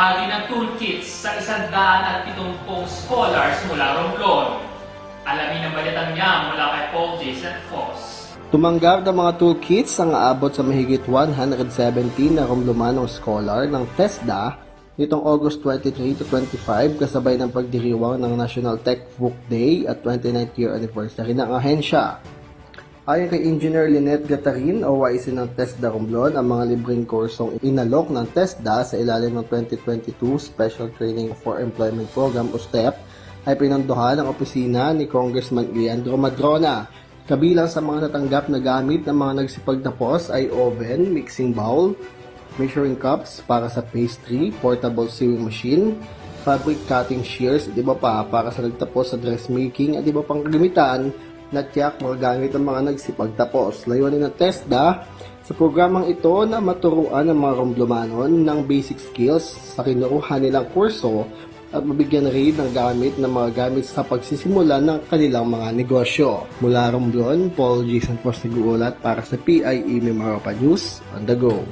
Namahagi ng toolkits sa 170 scholars mula Romblon. Alamin ang balitang niya mula kay Paul Jason Foss. Tumanggap ng mga toolkits ang aabot sa mahigit 170 na Romlumanong scholar ng TESDA nitong August 23 to 25 kasabay ng pagdiriwang ng National Tech Book Day at 29th year anniversary ng ahensya. Ayon kay Engineer Lynette Gatarin, OYC ng TESDA Romblon, ang mga libreng kursong inalok ng TESDA sa ilalim ng 2022 Special Training for Employment Program o STEP ay pinanduhan ng opisina ni Congressman Leandro Madrona. Kabilang sa mga natanggap na gamit ng mga nagsipagtapos ay oven, mixing bowl, measuring cups para sa pastry, portable sewing machine, fabric cutting shears at iba pa para sa nagtapos sa dressmaking at iba pang kagamitan na tiyak mga gamit ng mga nagsipagtapos. Layunin ng TESDA sa programang ito na maturuan ng mga Romblomanon ng basic skills sa kinukuha nilang kurso at mabigyan rin ng gamit ng mga gamit sa pagsisimula ng kanilang mga negosyo. Mula Romblon, Paul Jason Post nag-uulat para sa PIE Mimaropa News on the go.